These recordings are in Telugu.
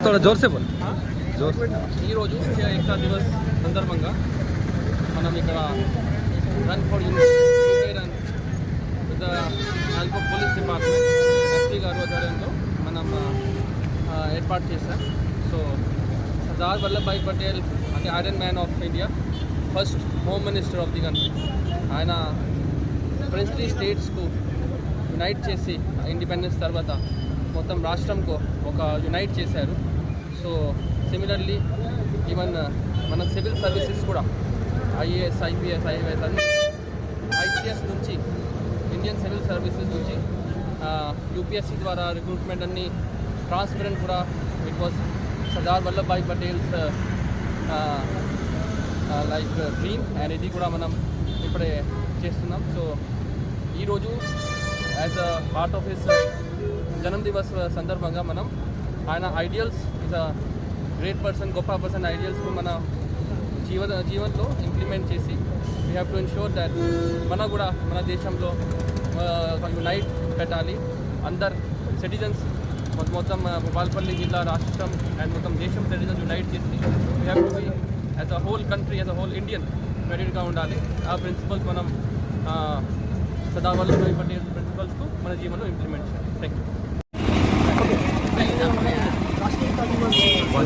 थोड़ा जोर से बोल जोर ఈరోజు ఏకతా దివస్ సందర్భంగా మనం ఇక్కడ run for unity run with help of police department SP గారు ఆధ్వర్యంలో మనం ఆ, ఏర్పాటు చేశాం సో సర్దార్ వల్లభాయ్ పటేల్ అంటే iron man of India first home minister of the country ఆయన ప్రిన్స్లీ స్టేట్స్కు యునైట్ చేసి ఇండిపెండెన్స్ తర్వాత మొత్తం రాష్ట్రంకు ఒక యునైట్ చేశారు సో సిమిలర్లీ ఈవెన్ మన సివిల్ సర్వీసెస్ కూడా ఐఏఎస్ ఐపీఎస్ ఐఏఎస్ అన్ని ఐసీఎస్ నుంచి ఇండియన్ సివిల్ సర్వీసెస్ నుంచి యూపీఎస్సీ ద్వారా రిక్రూట్మెంట్ అన్ని ట్రాన్స్పరెంట్ కూడా it was Sardar Vallabhbhai Patel's like dream and ఇది కూడా మనం ఇప్పుడే చేస్తున్నాం. సో ఈరోజు as a part of his జన్మదివస్ సందర్భంగా మనం ఆయన ideals is a great person గొప్ప పర్సన్ ఐడియల్స్ మన జీవ జీవన్లో ఇంప్లిమెంట్ చేసి we have to ensure that మన కూడా మన దేశంలో యునైట్ పెట్టాలి. అందరు సిటిజన్స్ మొత్తం భూపాల్పల్లి జిల్లా రాష్ట్రం అండ్ మొత్తం దేశం సిటిజన్స్ యునైట్ చేసి we have to be as a whole country as a whole Indian యునైటెడ్గా ఉండాలి. ఆ ప్రిన్సిపల్స్ మనం ఆ, సర్దార్ వల్లభాయ్ పటేల్ ప్రిన్సిపల్స్కు మన జీవనంలో ఇంప్లిమెంట్ చేయాలి. Thank you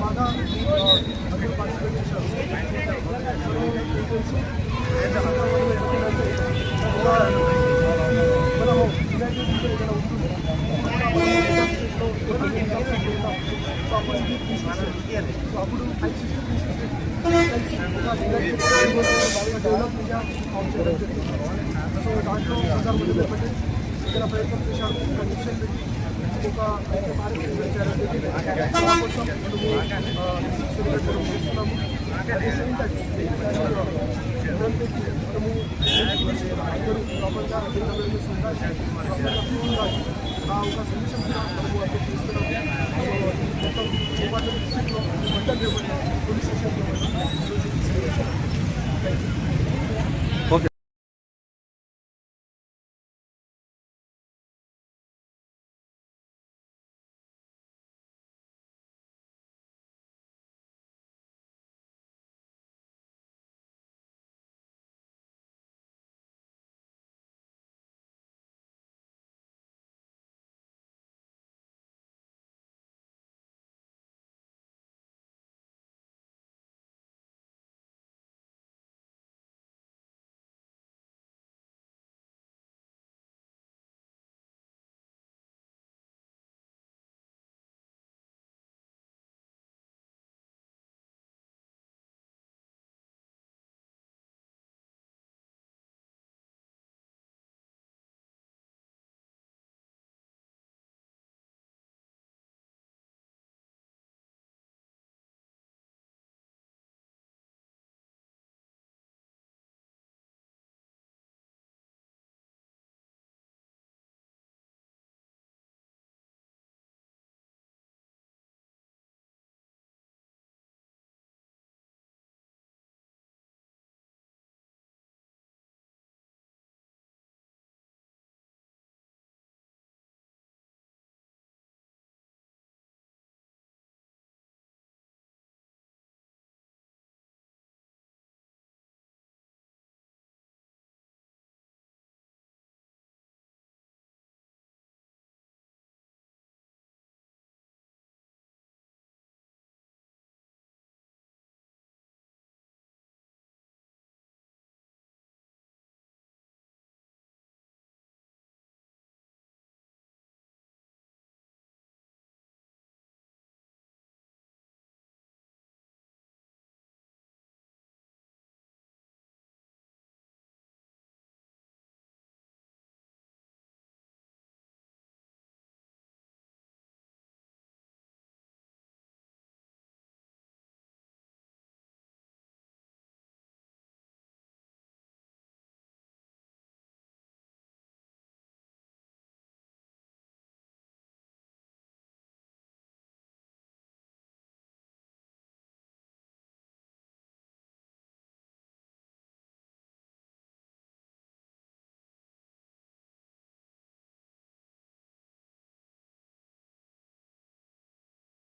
Mataram. సో దాంట్లో సర్దార్ ప్రయత్నం చేశారు. ఒక మిషన్ పెట్టి ఒక చేస్తున్నాము ఒక సందేశం మనము తీసుకున్నాము. మొత్తం పోలీస్ స్టేషన్లో